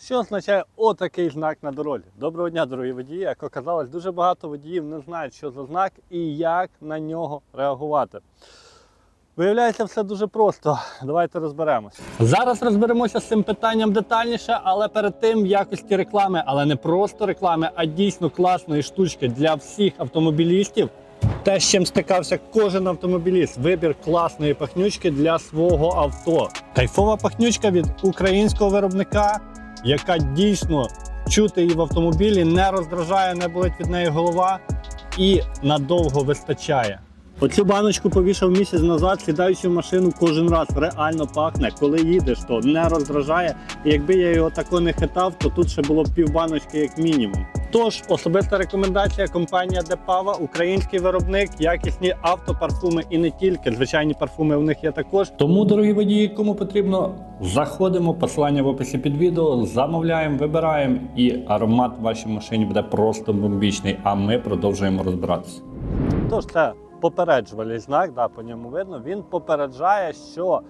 Що означає отакий знак на дорозі? Доброго дня, дорогі водії. Як оказалось, дуже багато водіїв не знають, що за знак і як на нього реагувати. Виявляється, все дуже просто. Давайте розберемось. Зараз розберемося з цим питанням детальніше, але перед тим в якості реклами, але не просто реклами, а дійсно класної штучки для всіх автомобілістів. Те, з чим стикався кожен автомобіліст, вибір класної пахнючки для свого авто. Кайфова пахнючка від українського виробника, яка дійсно чути її в автомобілі, не роздражає, не болить від неї голова і надовго вистачає. Оцю баночку повішав місяць назад, сідаючи в машину, кожен раз реально пахне. Коли їдеш, то не роздражає. І якби я його тако не хитав, то тут ще було б пів баночки як мінімум. Тож, особиста рекомендація компанія Депава, український виробник, якісні автопарфуми і не тільки. Звичайні парфуми у них є також. Тому, дорогі водії, кому потрібно, заходимо. Посилання в описі під відео, замовляємо, вибираємо, і аромат в вашій машині буде просто бомбічний. А ми продовжуємо розбиратися. Тож це попереджувальний знак, да, по ньому видно. Він попереджає, що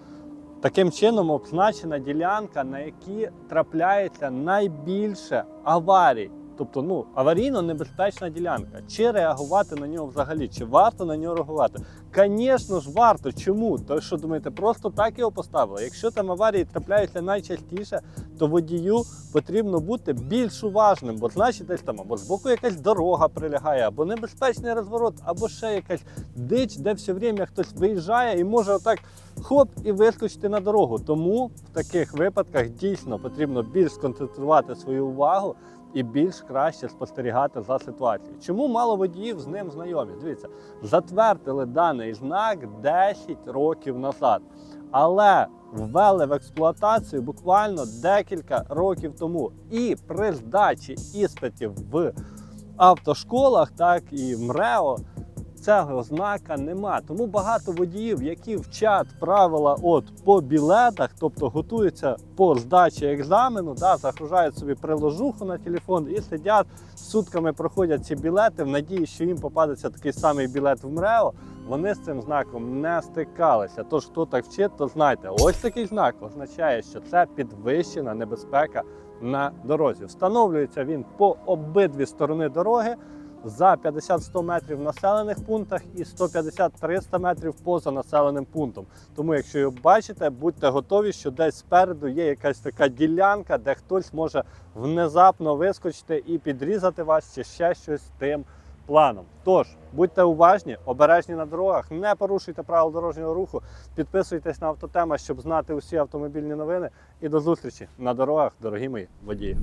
таким чином обозначена ділянка, на якій трапляється найбільше аварій. Тобто, ну, аварійно небезпечна ділянка. Чи реагувати на нього взагалі, чи варто на нього реагувати? Звісно ж, варто. Чому? То що думаєте, просто так його поставили. Якщо там аварії трапляються найчастіше, то водію потрібно бути більш уважним, бо значить десь там або збоку якась дорога прилягає, або небезпечний розворот, або ще якась дич, де все время хтось виїжджає і може отак хоп і вискочити на дорогу. Тому в таких випадках дійсно потрібно більш сконцентрувати свою увагу і більш краще спостерігати за ситуацією. Чому мало водіїв з ним знайомі? Дивіться, затвердили даний знак 10 років назад. Але ввели в експлуатацію буквально декілька років тому. І при здачі іспитів в автошколах, так і в МРЕО, цього знака нема. Тому багато водіїв, які вчать правила от по білетах, тобто готуються по здачі екзамену, да, загружають собі приложуху на телефон і сидять сутками проходять ці білети в надії, що їм попадеться такий самий білет в МРЕО. Вони з цим знаком не стикалися. Тож, хто так вчить, то знайте, ось такий знак означає, що це підвищена небезпека на дорозі. Встановлюється він по обидві сторони дороги за 50-100 метрів в населених пунктах і 150-300 метрів поза населеним пунктом. Тому, якщо його бачите, будьте готові, що десь спереду є якась така ділянка, де хтось може внезапно вискочити і підрізати вас, чи ще щось тим планом. Тож будьте уважні, обережні на дорогах, не порушуйте правил дорожнього руху, підписуйтесь на автотема, щоб знати усі автомобільні новини. І до зустрічі на дорогах, дорогі мої водії.